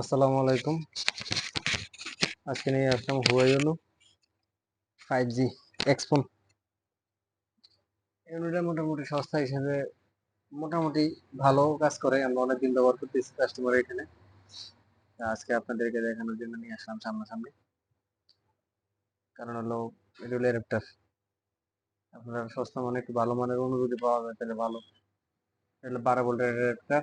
আসসালামু আলাইকুম। আজকে নিয়ে আসলাম হুয়াইনো ফাইভ জি এক্সফোন ইউনিটটা মোটামুটি সস্তা হিসেবে মোটামুটি ভালো কাজ করে। আমরা অনেকদিন ব্যবহার করতেছি কাস্টমার এখানে। আজকে আপনাদেরকে দেখানোর জন্য নিয়ে আসলাম সামনাসামনি। কারণ হলো এটা হলো অ্যাডাপ্টার আপনারা সস্তা মানে একটু ভালো মানের অনুভূতি পাওয়া যায়, তাহলে ভালো। এটা হলো বারো ভোল্টের অ্যাডাপ্টার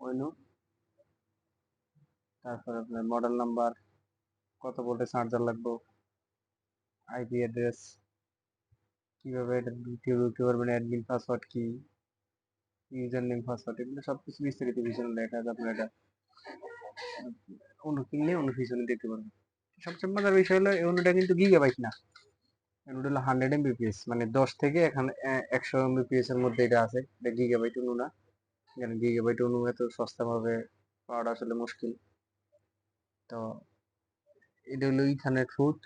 অনু তারপর আপনার মডেল নাম্বার কত ভোল্টের চার্জার লাগবে আইপি অ্যাড্রেস কীভাবে এটা ঢুকতে পারবেন অ্যাডমিন পাসওয়ার্ড কি ইউজার নেম পাসওয়ার্ড এগুলো সব কিছু বিস্তারিত পিছনে লেখা আছে আপনার এটা। অনু কিনলে অনু পিছনে দেখতে পারবেন। সবচেয়ে মজার বিষয় হলো, এই অনুটা কিন্তু গিগাবাইট না। অনুটা হলো হান্ড্রেড এমবিপিএস মানে দশ থেকে এখানে একশো এমবিপিএস এর মধ্যে এটা আছে, এটা গিগাবাইট অনু না এখানে গিগাবাইট অনু এত সস্তাভাবে পাওয়াটা আসলে মুশকিল। তো এটা হলো ইথানেট ফুড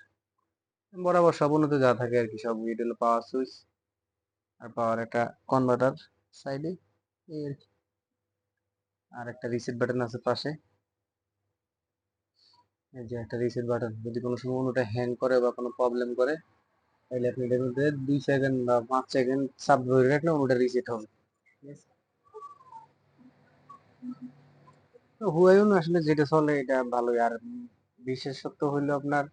বরাবর সব উন্নত যা থাকে আর কি, সব এটা হলো পাওয়ার সুইচ আর পাওয়ার একটা কনভার্টার সাইডে এই আর কি। আর একটা রিসেট বাটন আছে পাশে। এই যে একটা রিসেট বাটন যদি কোনো সময় অন্যটা হ্যাং করে বা কোনো প্রবলেম করে, তাহলে আপনি এটার মধ্যে দুই সেকেন্ড বা পাঁচ সেকেন্ড সাব ধরে রাখলে অন্যটা রিসেট হবে। ঠিক আছে? তো হুয়াইন আসলে যেটা চলে এটা ভালোই। আর বিশেষত্ব হইল আপনার,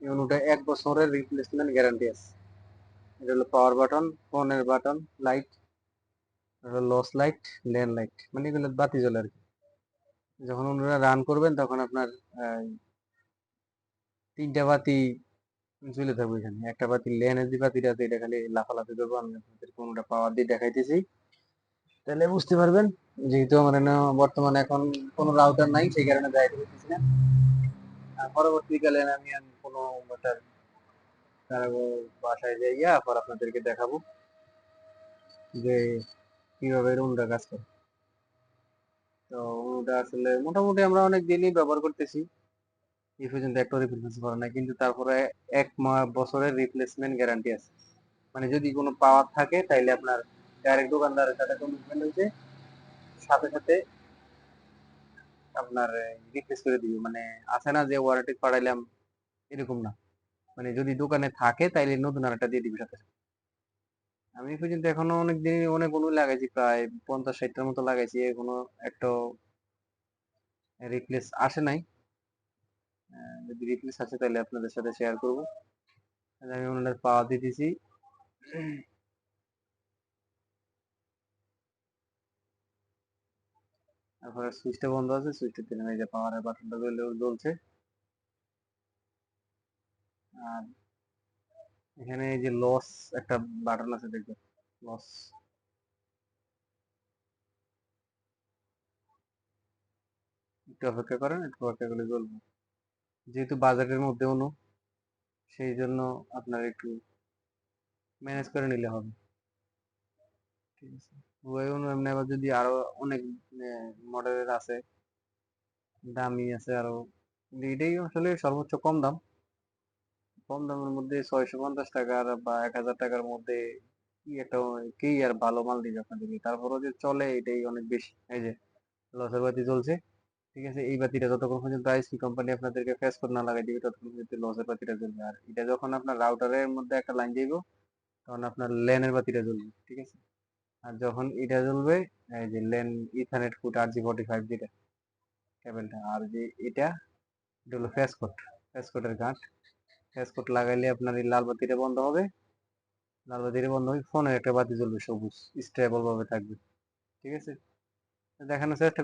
ইউনোটা এক বছরের রিপ্লেসমেন্ট গ্যারান্টি আছে। এটা হলো পাওয়ার বাটন ফোনের button light LOS light LAN light মানে এগুলো বাতি জ্বলে আর কি। যখন ওনারা রান করবেন তখন আপনার তিনটা বাতি জ্বলে থাকবে এখানে। একটা বাতি লেনের যে বাতিটা আছে, এটা খালি লাফালাফি করব, আমি আপনাদের কোনোটা পাওয়ার দিয়ে দেখাইতেছি। তাহলে বুঝতে পারবেন, যেহেতু আমার বর্তমানে এখন কোনো রাউটার নাই, সেই কারণে দেখাইতে পারতেছি না। পরবর্তীকালে আমি কোনো বাসায় যাইয়া পর আপনাদেরকে দেখাবো যে কীভাবে রুমটা কাজ করে। তো ওটা আসলে মোটামুটি আমরা অনেক দিনই ব্যবহার করতেছি, এই পর্যন্ত একটা রিপ্লেসমেন্ট করা নাই, কিন্তু তারপরে এক বছরের রিপ্লেসমেন্ট গ্যারান্টি আছে। মানে যদি কোনো পাওয়ার থাকে, তাইলে আপনার ডাইরেক্ট দোকানদারের সাথে কমিটমেন্ট হয়েছে, সাথে সাথে আপনার রিপ্লেস করে দিবে। মানে আছে না যে ওয়ারেন্টি পাঠাইলাম, এরকম না। মানে যদি দোকানে থাকে, তাইলে নতুন আরেকটা দিয়ে দিবে সাথে আমি পর্যন্ত এখনও অনেক দিন, অনেক অনু লাগাইছি, প্রায় পঞ্চাশ, ষাটটার মতো লাগাইছি, এখনও একটা রিপ্লেস আসে নাই। যদি রিপ্লেস আসে তাহলে আপনাদের সাথে শেয়ার করব। আমি ওনাদের পাওয়া দিতেছি। তারপরে সুইচটা বন্ধ আছে সুইচটা দিলাম এই যে পাওয়ারের বাটনটা জ্বলছে। আর এখানে এই যে লস একটা বাটন আছে দেখবেন লস একটু অপেক্ষা করেন, একটু অপেক্ষা করে জ্বলবো। যেহেতু বাজেটের মধ্যে অনু, সেই জন্য আপনার একটু ম্যানেজ করে নিলে হবে। ঠিক আছে। অনু এমনি যদি আরও অনেক মডেলের আছে, দামি আছে আরও এটাই আসলে সর্বোচ্চ কম দাম। কম দামের মধ্যে ছয়শো পঞ্চাশ টাকার বা এক হাজার টাকার মধ্যে কি একটা, কি আর ভালো মাল দিবে আপনাদেরকে? তারপরও যে চলে, এটাই অনেক বেশি। এই যে, লসের বাতি চলছে, ঠিক আছে? এই বাতিটা যতক্ষণ পর্যন্ত আইসি কোম্পানি আপনাদেরকে ফেস করে না লাগাই দিবে, ততক্ষণ পর্যন্ত লসের বাতিটা জ্বলবে। আর এটা যখন আপনার রাউটারের মধ্যে একটা লাইন দিব তখন আপনার লেনের বাতিটা জ্বলবে, ঠিক আছে? আর যখন এটা জ্বলবে, এই যে LAN, ethernet cord R J forty five যেটা কেবলটা আর যে এটা এটা হলো ফেস কোডের গাঁট। কোড লাগাইলে আপনার এই লাল বাতিটা বন্ধ হবে। লাল বাতিটা বন্ধ হবে ফোনের একটা বাতি জ্বলবে, সবুজ স্টেবল ভাবে থাকবে। ঠিক আছে? দেখানোর চেষ্টা